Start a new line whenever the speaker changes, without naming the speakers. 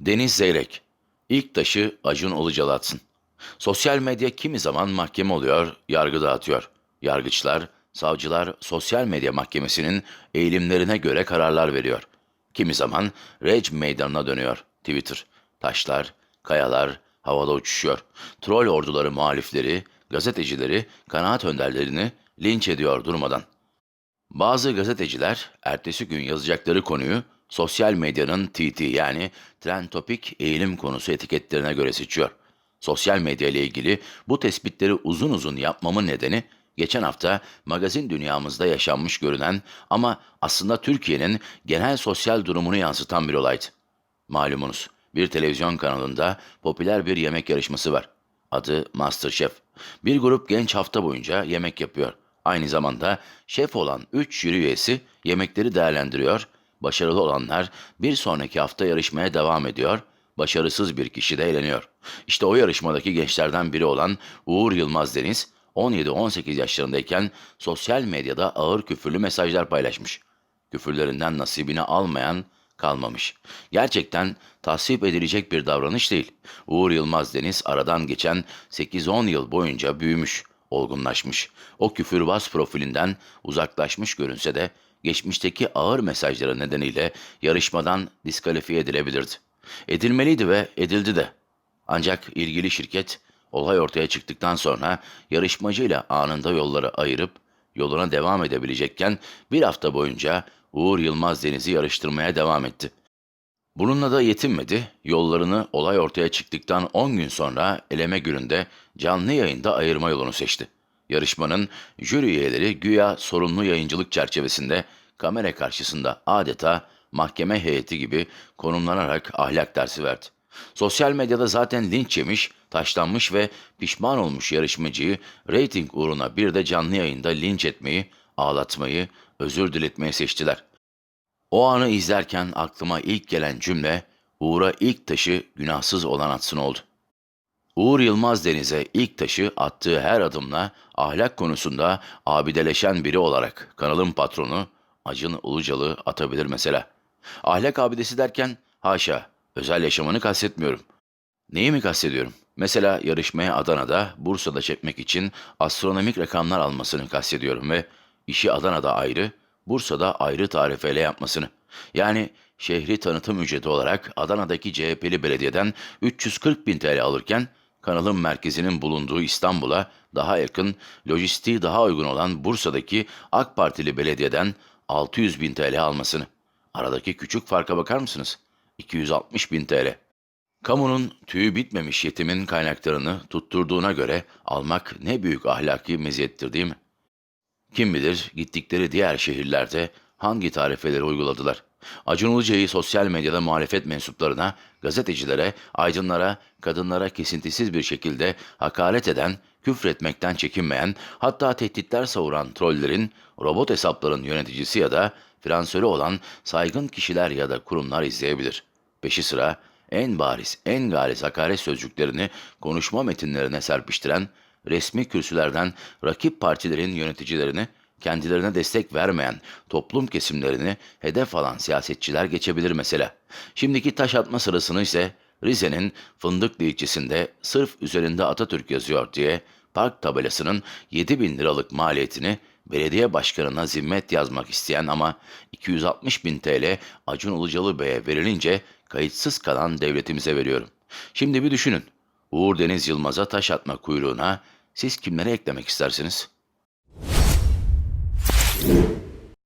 Deniz Zeyrek. İlk taşı Acun Ilıcalı atsın. Sosyal medya kimi zaman mahkeme oluyor, yargı dağıtıyor. Yargıçlar, savcılar sosyal medya mahkemesinin eğilimlerine göre kararlar veriyor. Kimi zaman rec meydanına dönüyor Twitter. Taşlar, kayalar havada uçuşuyor. Troll orduları muhalifleri, gazetecileri, kanaat önderlerini linç ediyor durmadan. Bazı gazeteciler ertesi gün yazacakları konuyu sosyal medyanın TT yani trend topik eğilim konusu etiketlerine göre seçiyor. Sosyal medya ile ilgili bu tespitleri uzun uzun yapmamın nedeni geçen hafta magazin dünyamızda yaşanmış görünen ama aslında Türkiye'nin genel sosyal durumunu yansıtan bir olaydı. Malumunuz bir televizyon kanalında popüler bir yemek yarışması var. Adı MasterChef. Bir grup genç hafta boyunca yemek yapıyor. Aynı zamanda şef olan 3 jüri üyesi yemekleri değerlendiriyor. Başarılı olanlar bir sonraki hafta yarışmaya devam ediyor. Başarısız bir kişi de eğleniyor. İşte o yarışmadaki gençlerden biri olan Uğur Yılmaz Deniz 17-18 yaşlarındayken sosyal medyada ağır küfürlü mesajlar paylaşmış. Küfürlerinden nasibini almayan kalmamış. Gerçekten tasvip edilecek bir davranış değil. Uğur Yılmaz Deniz aradan geçen 8-10 yıl boyunca büyümüş, olgunlaşmış. O küfürbaz profilinden uzaklaşmış görünse de geçmişteki ağır mesajları nedeniyle yarışmadan diskalifiye edilebilirdi. Edilmeliydi ve edildi de. Ancak ilgili şirket olay ortaya çıktıktan sonra yarışmacıyla anında yolları ayırıp yoluna devam edebilecekken bir hafta boyunca Uğur Yılmaz Deniz'i yarıştırmaya devam etti. Bununla da yetinmedi, yollarını olay ortaya çıktıktan 10 gün sonra eleme gününde canlı yayında ayırma yolunu seçti. Yarışmanın jüri üyeleri güya sorumlu yayıncılık çerçevesinde kamera karşısında adeta mahkeme heyeti gibi konumlanarak ahlak dersi verdi. Sosyal medyada zaten linç yemiş, taşlanmış ve pişman olmuş yarışmacıyı reyting uğruna bir de canlı yayında linç etmeyi, ağlatmayı, özür diletmeyi seçtiler. O anı izlerken aklıma ilk gelen cümle Uğur'a ilk taşı günahsız olan atsın oldu. Uğur Yılmaz Deniz'e ilk taşı attığı her adımla ahlak konusunda abideleşen biri olarak kanalın patronu Acın Ilıcalı atabilir mesela. Ahlak abidesi derken haşa özel yaşamını kastetmiyorum. Neyi mi kastediyorum? Mesela yarışmaya Adana'da, Bursa'da çekmek için astronomik rakamlar almasını kastediyorum ve işi Adana'da ayrı, Bursa'da ayrı tarifeyle yapmasını. Yani şehri tanıtım ücreti olarak Adana'daki CHP'li belediyeden 340 bin TL alırken kanalın merkezinin bulunduğu İstanbul'a daha yakın, lojistiği daha uygun olan Bursa'daki AK Partili belediyeden 600 bin TL almasını. Aradaki küçük farka bakar mısınız? 260 bin TL. Kamunun tüyü bitmemiş yetimin kaynaklarını tutturduğuna göre almak ne büyük ahlaki meziyettir değil mi? Kim bilir gittikleri diğer şehirlerde hangi tarifeleri uyguladılar. Acun Ilıcalı'yı sosyal medyada muhalefet mensuplarına, gazetecilere, aydınlara, kadınlara kesintisiz bir şekilde hakaret eden, küfretmekten çekinmeyen, hatta tehditler savuran trollerin, robot hesapların yöneticisi ya da finansörü olan saygın kişiler ya da kurumlar izleyebilir. Peşi sıra en bariz, en galiz hakaret sözcüklerini konuşma metinlerine serpiştiren, resmi kürsülerden rakip partilerin yöneticilerini, kendilerine destek vermeyen toplum kesimlerini hedef alan siyasetçiler geçebilir mesela. Şimdiki taş atma sırasını ise Rize'nin Fındıklı ilçesinde sırf üzerinde Atatürk yazıyor diye park tabelasının 7 bin liralık maliyetini belediye başkanına zimmet yazmak isteyen ama 260 bin TL Acun Ilıcalı Bey'e verilince kayıtsız kalan devletimize veriyorum. Şimdi bir düşünün. Uğur Deniz Yılmaz'a taş atma kuyruğuna siz kimleri eklemek istersiniz?